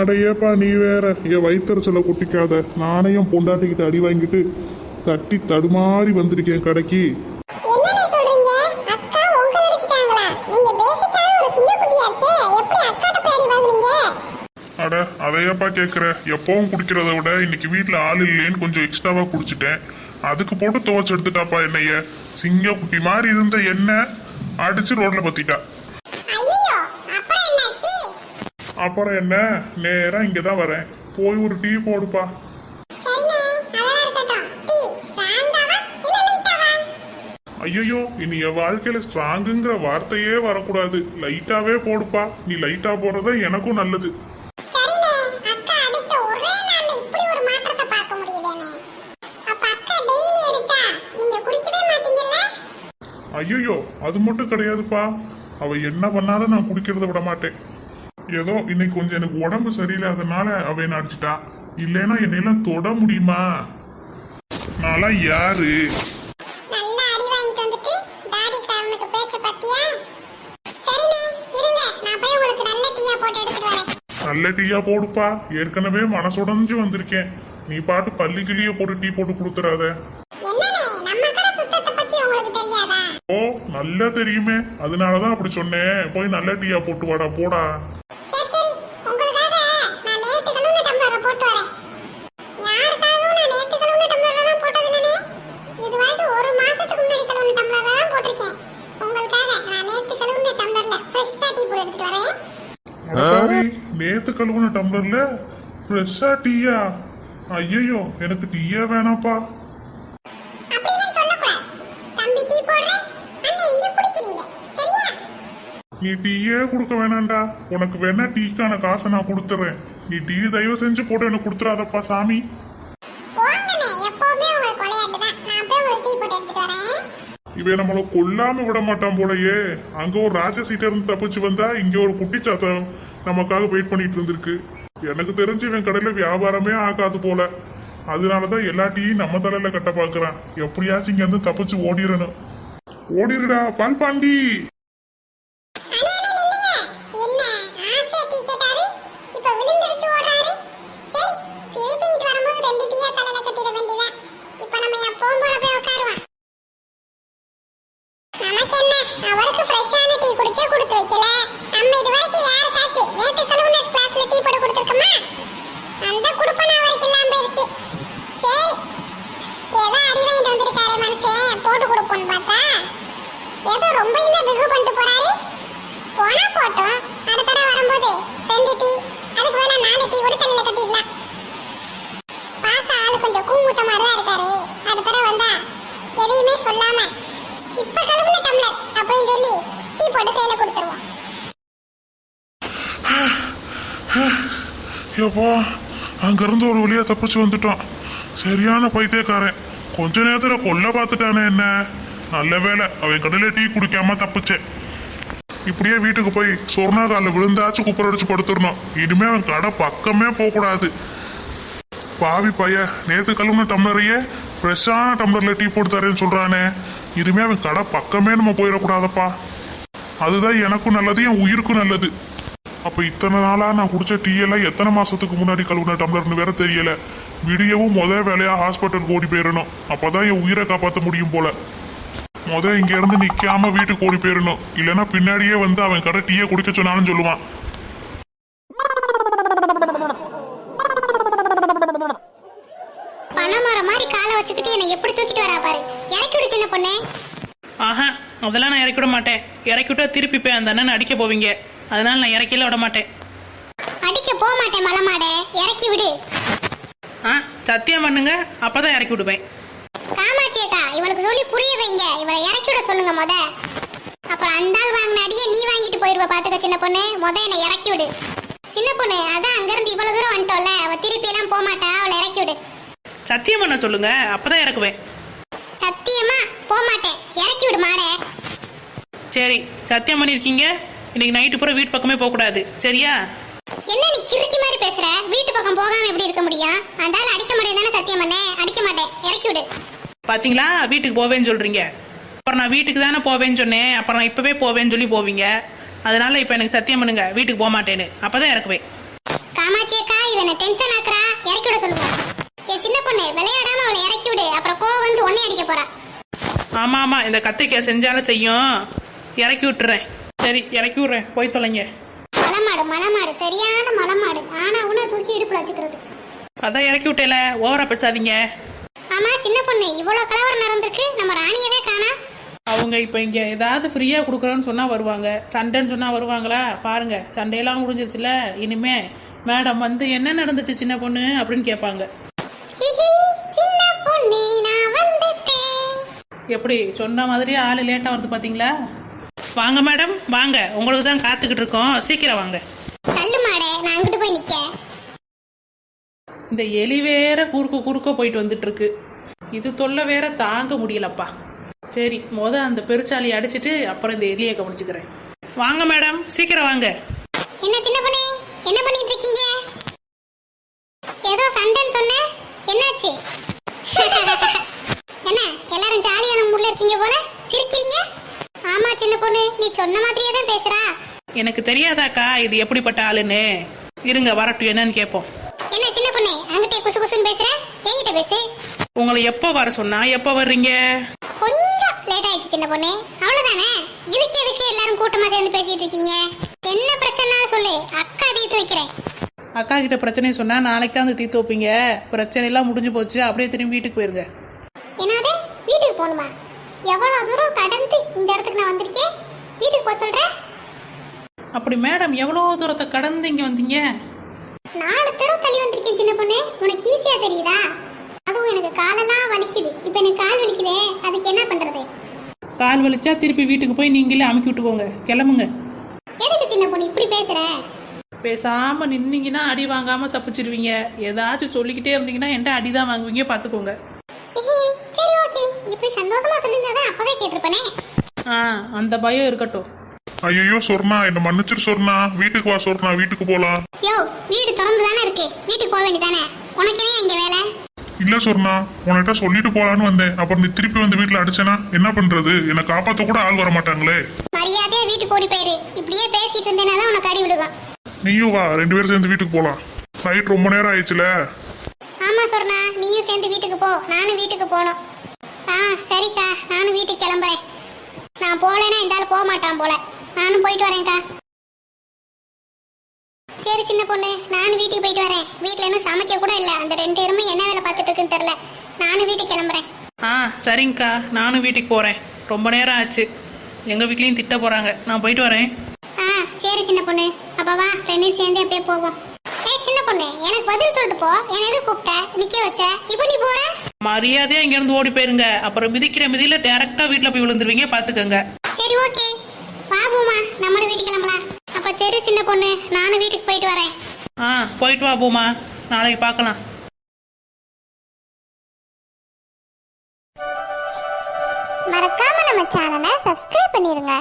அடையப்பா நீ வேற. என் வயிற்றுச்சலை கொட்டிக்காத. நானே என் பொண்டாட்டிக்கிட்ட அடி வாங்கிட்டு தட்டி தடுமாறி வந்திருக்கேன் கடைக்கு. அடி அதையப்பா கேட்குற எப்பவும் குடிக்கிறத விட இன்னைக்கு வீட்டில் ஆள் இல்லைன்னு கொஞ்சம் எக்ஸ்ட்ராவா குடிச்சிட்டேன். அதுக்கு போட்டு துவச்சு எடுத்துட்டாப்பா என்னைய. சிங்க குட்டி மாதிரி இருந்த எண்ணெய் அடிச்சு ரோட்ல பத்திட்டா. அப்புறம் என்ன? நேரா இங்க தான் வரேன். போய் ஒரு டீ போடுப்பா. ஐயோ இனி என் வாழ்க்கையில ஸ்ட்ராங்குங்கிற வார்த்தையே வரக்கூடாது. லைட்டாவே போடுப்பா. நீ லைட்டா போடுறதா எனக்கும் நல்லது. ஐயோ அது மட்டும் கிடையாதுப்பா. அவ என்ன பண்ணாலும் நான் குடிக்கிறத விட மாட்டேன். ஏதோ இன்னைக்கு கொஞ்சம் எனக்கு உடம்பு சரியில்லாதனால அவ என்ன அடிச்சிட்டா. இல்லைன்னா என்னையெல்லாம் தொட முடியுமா? நான்லாம் யாரு? நல்லா டீயா போடுப்பா. ஏற்கனவே மனசுடைஞ்சு வந்திருக்கேன். நீ பாட்டு பள்ளிக்கிளியே போட்டு டீ போட்டு கொடுத்துறாத. ஓ நல்லா தெரியுமே. அதனாலதான் அப்படி சொன்னேன். போய் நல்ல டீயா போட்டு வாடா போடா சரி சரி உங்களுக்காக நான் நேத்து கழுவுன டம்ளரை போட்டு வரேன் யாருக்காகவும் நான் நேத்து கழுவுன டம்ளர்லாம் போட்டதில்லனே இது வரைக்கும் ஒரு மாசத்துக்கு முன்னாடி கழுவுன டம்ளர்ல தான் போட்டிருக்கேன் உங்களுக்காக நான் நேத்து கழுவுன டம்ளர்ல ஃப்ரெஷ்ஷா டீ போட்டு எடுத்துட்டு வரேன் அடப்பாவி, நேத்து கழுவுன டம்ளர்ல ஃப்ரெஷ்ஷா டீயா ஐயோ எனக்கு டீயே சரியா? நீ டீயே கொடுக்க வேணாம்டா. உனக்கு வேணா டீக்கான காசை நான் கொடுத்துறேன். நீ டீ தயவு செஞ்சு போட்டு எனக்கு கொடுத்துறாதப்பா சாமி. இவன் நம்மள கொல்லாம விட மாட்டான் போலயே. அங்க ஒரு ராஜசீட்ட இருந்து தப்பிச்சு வந்தா இங்க ஒரு குட்டி சாத்தம் நமக்காக வெயிட் பண்ணிட்டு இருந்திருக்கு. எனக்கு தெரிஞ்சு இவன் கடையில வியாபாரமே ஆகாது போல. அதனாலதான் எல்லா டீயும் நம்ம தலையில கட்ட பாக்குறான். எப்படியாச்சும் இங்க இருந்து தப்பிச்சு ஓடிடணும் ஓடிடுடா பால் பாண்டி அண்ணே அண்ணே நில்லுங்க என்ன ஆசையா டீ கேட்டாரு இப்ப விழுந்தடிச்சு ஓடுறாரு சரி திருப்பிங்கிட்டு வரும்போது ரெண்டு டீயா தலையில கட்டிட வேண்டியதான் இப்ப நம்ம எப்பவும் போல போய் உட்காருவோம் நமக்கு என்ன அவருக்கு ஃப்ரெஷ்ஷான டீ குடிச்சே கொடுத்து வைக்கல நம்ம இது வரைக்கும் யாருக்காச்சு நேத்து கழுவுன கிளாஸ்ல டீ போட்டு கொடுத்துருக்கோமா அந்த குடுப்பன அவருக்கு இல்லாம போயிருச்சு சரி ஏதோ அடி வாங்கிட்டு வந்திருக்காரு மனுஷன் போட்டு கொடுப்போம்னு பார்த்தா ஏதோ ரொம்பயுமே பிகு பண்ணிட்டு போறாரு? போனா போட்டோம். அடுத்த தடவை வரும்போது ரெண்டு டீ அதுக்கு வேணா நாலு டீ ஒரு தண்ணியில கட்டிடலாம். பார்க்க ஆளு கொஞ்சம் கூமுட்ட மாதிரி தான் இருக்காரு. அடுத்த தடவை வந்தா எதையுமே சொல்லாம இப்ப கிளம்புன டம்ளர் அப்படின்னு சொல்லி டீ போட்டு கையில கொடுத்துருவோம். எப்பா அங்கிருந்து ஒரு வழியா தப்பிச்சு வந்துட்டோம். சரியான பைத்தியக்காரன். கொஞ்ச நேரத்துல கொல்ல பார்த்துட்டானே என்ன? நல்ல வேலை அவன் கடையில டீ குடிக்காம தப்பிச்சேன் இப்படியே வீட்டுக்கு போய் சொர்ணா காலில் விழுந்தாச்சும் குப்பரடிச்சு படுத்துடணும். இனிமே அவன் கடை பக்கமே போகக்கூடாது. பாவி பைய நேத்து கழுவுன டம்ளரையே ஃப்ரெஷ்ஷான டம்ளர்ல டீ போட்டு தரேன்னு சொல்றானே. இனிமே அவன் கடை பக்கமே நம்ம போயிடக்கூடாதப்பா. அதுதான் எனக்கும் நல்லது என் உயிருக்கும் நல்லது. அப்ப இத்தனை நாளா நான் குடிச்ச டீ எல்லாம் எத்தனை மாசத்துக்கு முன்னாடி கழுவுன டம்ளர்னு வேற தெரியல. விடியவும் முத வேலையா ஹாஸ்பிட்டலுக்கு ஓடி போயிடணும் அப்பதான் என் உயிரை காப்பாற்ற முடியும் போல. முத இங்க இருந்து நிக்காம வீட்டுக்கு ஓடி போயிடணும் இல்லைன்னா பின்னாடியே வந்து அவன் கடை டீயை குடிக்க சொன்னாலும் சொல்லுவான். பணமரம் மாதிரி காலை வச்சுக்கிட்டு என்னை எப்படி தூக்கிட்டு வரா பாரு. இறக்கி விடு சின்ன பொண்ணு. ஆஹா அதெல்லாம் நான் இறக்கி விட மாட்டேன். இறக்கி விட்டா திருப்பி போய் அந்த அண்ணன் அடிக்க போவீங்க. அதனால நான் இறக்கில விட மாட்டேன். அடிக்க போக மாட்டேன் மலமாடே. இறக்கி விடு. ஆ சத்தியம் பண்ணுங்க அப்பதான் இறக்கி விடுவேன். காமாட்சி அக்கா இவளுக்கு சொல்லி புரிய வைங்க. இவளை இறக்கி விட சொல்லுங்க முத. அப்புறம் அந்த ஆள் வாங்கின அடியை நீ வாங்கிட்டு போயிருவ பாத்துக்க சின்ன பொண்ணு. முத என்னை இறக்கி விடு. சின்ன பொண்ணு அதான் அங்கிருந்து இவ்வளவு தூரம் வந்துட்டோம்ல அவ திருப்பி எல்லாம் போக மாட்டா அவளை இறக்கி விடு. சத்தியம் பண்ண சொல்லுங்க அப்பதான் இறக்குவேன். சத்தியமா? போக மாட்டேன். இறக்கி விடு மாடே. சரி சத்தியம் பண்ணியிருக்கீங்க? இன்னைக்கு நைட்டு பூரா வீட்டு பக்கமே போகக்கூடாது. சரியா? என்ன நீ கிறுக்கி மாதிரி பேசுற? வீட்டு பக்கம் போகாம எப்படி இருக்க முடியும்? அந்த ஆள் அடிக்க மாட்டேன் தானே சத்தியம் பண்ணேன் அடிக்க மாட்டேன். இறக்கி விடு. பாத்தீங்களா? வீட்டுக்கு போவேன்னு சொல்றீங்க. அப்புறம் நான் வீட்டுக்கு தானே போவேன்னு சொன்னேன். அப்புறம் நான் இப்பவே போவேன்னு சொல்லி போவீங்க. அதனால இப்போ எனக்கு சத்தியம் பண்ணுங்க. வீட்டுக்கு போக மாட்டேன்னு. அப்பதான் இறக்குவேன். காமாட்சி என்ன டென்ஷன் ஆக்குறா. இறக்கி விட சொல்லுங்க என் சின்ன பொண்ணு விளையாடாம அவளை இறக்கி விடு. அப்புறம் கோவம் வந்து உன்னை அடிக்க போறா. ஆமாம் ஆமாம் இந்த கத்திரிக்காய் செஞ்சாலும் செய்யும். இறக்கி விட்டுறேன். சரி இறக்கி விட்றேன். போய் தொலைங்க. மலமாடு மலமாடு சரியான மலமாடு. ஆனா உன தூக்கி இடுப்புல வச்சுக்கிறது. அதான் இறக்கி விட்டேல ஓவரா பேசாதீங்க. ஆமா சின்ன பொண்ணு இவ்வளவு கலவரம் நடந்திருக்கு. நம்ம ராணியவே காணா. அவங்க இப்போ இங்கே ஏதாவது ஃப்ரீயாக கொடுக்குறோன்னு சொன்னால் வருவாங்க. சண்டைன்னு சொன்னால் வருவாங்களா? பாருங்க சண்டையெல்லாம் முடிஞ்சிருச்சுல இனிமே மேடம் வந்து என்ன நடந்துச்சு சின்ன பொண்ணு அப்படின்னு கேட்பாங்க. எப்படி சொன்ன மாதிரி ஆள் லேட்டாக வருது பார்த்தீங்களா வாங்க மேடம். வாங்க. உங்களுக்கு தான் காத்துக்கிட்டு இருக்கோம். சீக்கிரம் வாங்க. தள்ளு மாடே. நான் அங்கிட்டு போய் நிக்க இந்த எலி வேற குறுக்க குறுக்க போயிட்டு வந்துட்டு இருக்கு இது தொல்லை வேற தாங்க முடியலப்பா. சரி முத அந்த பெருச்சாலியை அடிச்சிட்டு அப்புறம் இந்த எலியை கவனிச்சுக்கிறேன். வாங்க மேடம். சீக்கிரம் வாங்க. என்ன சின்ன பொண்ணு? என்ன பண்ணிட்டு இருக்கீங்க? ஏதோ சண்டைன்னு சொன்ன என்னாச்சு என்ன எல்லாரும் ஜாலியான மூட்ல இருக்கீங்க போல சிரிக்கிறீங்க ஆமா சின்ன பொண்ணு நீ சொன்ன மாதிரியே தான் பேசுறா எனக்கு தெரியாதாக்கா இது எப்படிப்பட்ட ஆளுன்னு. இருங்க வரட்டும் என்னன்னு கேட்போம். என்ன சின்ன பொண்ணு அங்கிட்டே குசு குசுன்னு பேசுற? என்கிட்ட பேசு. உங்களை எப்போ வர சொன்னா எப்போ வர்றீங்க? கொஞ்சம் லேட் ஆயிடுச்சு சின்ன பொண்ணு. அவ்வளவுதானே? இதுக்கு எதுக்கு எல்லாரும் கூட்டமா சேர்ந்து பேசிட்டு இருக்கீங்க? என்ன பிரச்சனை சொல்லு. அக்கா தீர்த்து வைக்கிறேன். அக்கா கிட்ட பிரச்சனையை சொன்னா நாளைக்கு தான் வந்து தீர்த்து வைப்பீங்க. பிரச்சனை எல்லாம் முடிஞ்சு போச்சு அப்படியே திரும்பி வீட்டுக்கு போயிருங்க. என்னது? வீட்டுக்கு போகணுமா? எவ்வளவு தூரம் கடந்து இந்த இடத்துக்கு நான் வந்திருக்கேன்? வீட்டுக்கு போக சொல்றேன் அப்படி மேடம் எவ்வளோ தூரத்தை கடந்து இங்கே வந்தீங்க? நாலு தெரு தள்ளி வந்திருக்கேன் சின்ன பொண்ணு. உனக்கு ஈஸியா தெரியுதா? அதுவும் எனக்கு காலெல்லாம் வலிக்குது. இப்போ எனக்கு கால் வலிக்குதே. அதுக்கு என்ன பண்றது? கால் வலிச்சா திருப்பி வீட்டுக்கு போய் நீங்களே அமுக்கி விட்டுக்கோங்க. கிளம்புங்க. எதுக்கு சின்ன பொண்ணு இப்படி பேசுற? பேசாம நின்னீங்கன்னா அடி வாங்காம தப்பிச்சிருவீங்க. ஏதாச்சும் சொல்லிக்கிட்டே இருந்தீங்கன்னா என்கிட்ட அடி தான் வாங்குவீங்க பார்த்துக்கோங்க. ஹிஹி, சரி ஓகே இப்படி சந்தோஷமா சொல்லியிருந்தாதான் அப்பவே கேட்டிருப்பனே. ஆ அந்த பயம் இருக்கட்டும். ஐயோ சொர்ணா என்ன மன்னிச்சிரு சொர்ணா. வீட்டுக்கு வா சொர்ணா வீட்டுக்கு போலாம். யோ வீடு திறந்து தானே இருக்கு. வீட்டுக்கு போக வேண்டியதானே? உனக்கு என்ன இங்க வேலை? இல்ல சொர்ணா உன்கிட்ட சொல்லிட்டு போலான்னு வந்தேன். அப்புறம் நீ திருப்பி வந்து வீட்டுல அடிச்சனா என்ன பண்றது? என்னை காப்பாத்த கூட ஆள் வர மாட்டாங்களே. மரியாதையா வீட்டுக்கு ஓடி போயிரு. இப்படியே பேசிட்டு இருந்தேன்னா தான் உனக்கு அடி விழுகும். நீயும் வா ரெண்டு பேரும் சேர்ந்து வீட்டுக்கு போலாம். நைட் ரொம்ப நேரம் ஆயிடுச்சுல. ஆமா சொர்ணா நீயும் சேர்ந்து வீட்டுக்கு போ. நானும் வீட்டுக்கு போகணும். ஆ சரிக்கா. நானும் வீட்டுக்கு கிளம்புறேன். நான் போகலைன்னா இந்த ஆள் போக மாட்டான் போல. நானும் போயிட்டு வரேன்க்கா. சரி சின்ன பொண்ணு நானும் வீட்டுக்கு போயிட்டு வரேன். வீட்டில் இன்னும் சமைக்க கூட இல்லை. அந்த ரெண்டு பேருமே என்ன வேலை பார்த்துட்டு இருக்குன்னு தெரில நானும் வீட்டுக்கு கிளம்புறேன். ஆ சரிங்கக்கா. நானும் வீட்டுக்கு போகிறேன் ரொம்ப நேரம் ஆச்சு. எங்கள் வீட்லேயும் திட்ட போகிறாங்க நான் போயிட்டு வரேன். ஆ சரி சின்ன பொண்ணு. அப்ப வா ரெண்டையும் சேர்ந்து அப்படியே போவோம். ஏய் சின்ன பொண்ணு எனக்கு பதில் சொல்லிட்டு போ. என்ன எது கூப்பிட்ட? நிக்க வச்ச? இப்போ நீ போற? மரியாதையாக இங்கேருந்து ஓடி போயிருங்க. அப்புறம் மிதிக்கிற மிதியில் டேரெக்டாக வீட்டில் போய் விழுந்துருவீங்க. பார்த்துக்கோங்க சரி ஓகே. நம்மளும் வீட்டுக்கு கிளம்பலாம் அப்ப சரி சின்ன பொண்ணு நானும் வீட்டுக்கு போயிட்டு வரேன். ஆ போயிட்டு வா பூமா. நாளைக்கு பார்க்கலாம். மறக்காம நம்ம சேனலை சப்ஸ்கிரைப் பண்ணிருங்க.